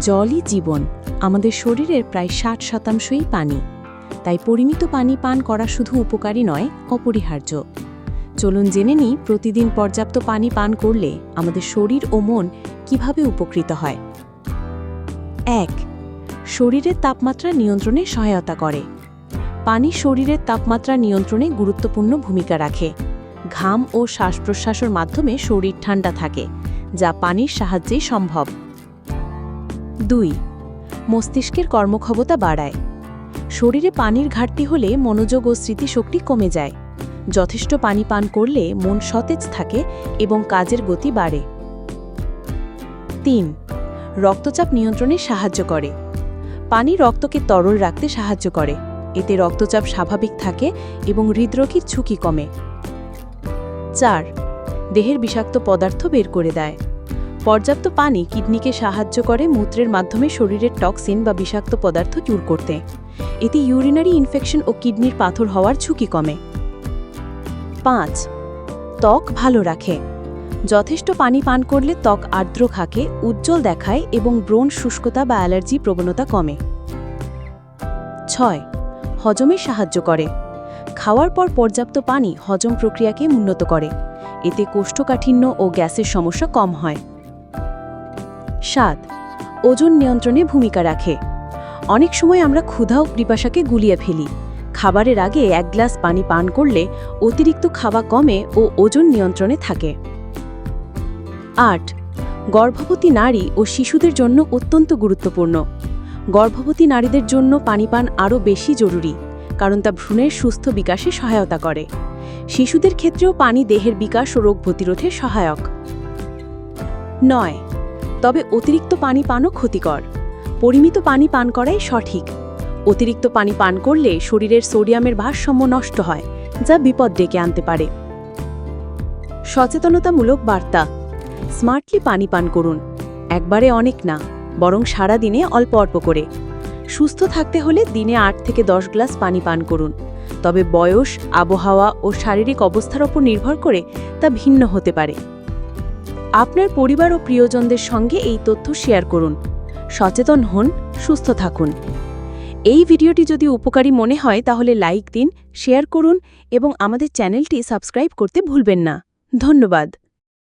জলই জীবন। আমাদের শরীরের প্রায় ষাট শতাংশই পানি। তাই পরিমিত পানি পান করা শুধু উপকারী নয়, অপরিহার্য। চলুন জেনে নিই প্রতিদিন পর্যাপ্ত পানি পান করলে আমাদের শরীর ও মন কীভাবে উপকৃত হয়। এক, শরীরের তাপমাত্রা নিয়ন্ত্রণে সহায়তা করে। পানি শরীরের তাপমাত্রা নিয়ন্ত্রণে গুরুত্বপূর্ণ ভূমিকা রাখে। ঘাম ও শ্বাস প্রশ্বাসের মাধ্যমে শরীর ঠান্ডা থাকে, যা পানির সাহায্যেই সম্ভব। দুই, মস্তিষ্কের কর্মক্ষমতা বাড়ায়। শরীরে পানির ঘাটতি হলে মনোযোগ ও স্মৃতিশক্তি কমে যায়। যথেষ্ট পানি পান করলে মন সতেজ থাকে এবং কাজের গতি বাড়ে। তিন, রক্তচাপ নিয়ন্ত্রণে সাহায্য করে। পানি রক্তকে তরল রাখতে সাহায্য করে। এতে রক্তচাপ স্বাভাবিক থাকে এবং হৃদরোগীর ঝুঁকি কমে। চার, দেহের বিষাক্ত পদার্থ বের করে দেয়। পর্যাপ্ত পানি কিডনিকে সাহায্য করে মূত্রের মাধ্যমে শরীরের টক্সিন বা বিষাক্ত পদার্থ দূর করতে। এতে ইউরিনারি ইনফেকশন ও কিডনির পাথর হওয়ার ঝুঁকি কমে। পাঁচ, ত্বক ভালো রাখে। যথেষ্ট পানি পান করলে ত্বক আর্দ্র থাকে, উজ্জ্বল দেখায় এবং ব্রণ শুষ্কতা বা অ্যালার্জি প্রবণতা কমে। ছয়, হজমে সাহায্য করে। খাওয়ার পর পর্যাপ্ত পানি হজম প্রক্রিয়াকে উন্নত করে। এতে কোষ্ঠকাঠিন্য ও গ্যাসের সমস্যা কম হয়। সাত, ওজন নিয়ন্ত্রণে ভূমিকা রাখে। অনেক সময় আমরা ক্ষুধা ও কৃপাশাকে গুলিয়ে ফেলি। খাবারের আগে এক গ্লাস পানি পান করলে অতিরিক্ত খাওয়া কমে ও ওজন নিয়ন্ত্রণে থাকে। আট, গর্ভবতী নারী ও শিশুদের জন্য অত্যন্ত গুরুত্বপূর্ণ। গর্ভবতী নারীদের জন্য পানি পান আরও বেশি জরুরি, কারণ তা ভ্রূণের সুস্থ বিকাশে সহায়তা করে। শিশুদের ক্ষেত্রেও পানি দেহের বিকাশ ও রোগ প্রতিরোধে সহায়ক। নয় তবে অতিরিক্ত পানি পানও ক্ষতিকর। পরিমিত পানি পান করাই সঠিক। অতিরিক্ত পানি পান করলে শরীরের সোডিয়ামের ভারসাম্য নষ্ট হয়, যা বিপদ ডেকে আনতে পারে। সচেতনতামূলক বার্তা। স্মার্টলি পানি পান করুন। একবারে অনেক না, বরং সারা দিনে অল্প অল্প করে। সুস্থ থাকতে হলে দিনে আট থেকে দশ গ্লাস পানি পান করুন। তবে বয়স, আবহাওয়া ও শারীরিক অবস্থার ওপর নির্ভর করে তা ভিন্ন হতে পারে। আপনার পরিবার ও প্রিয়জনদের সঙ্গে এই তথ্য শেয়ার করুন। সচেতন হন, সুস্থ থাকুন। এই ভিডিওটি যদি উপকারী মনে হয়, তাহলে লাইক দিন, শেয়ার করুন এবং আমাদের চ্যানেলটি সাবস্ক্রাইব করতে ভুলবেন না। ধন্যবাদ।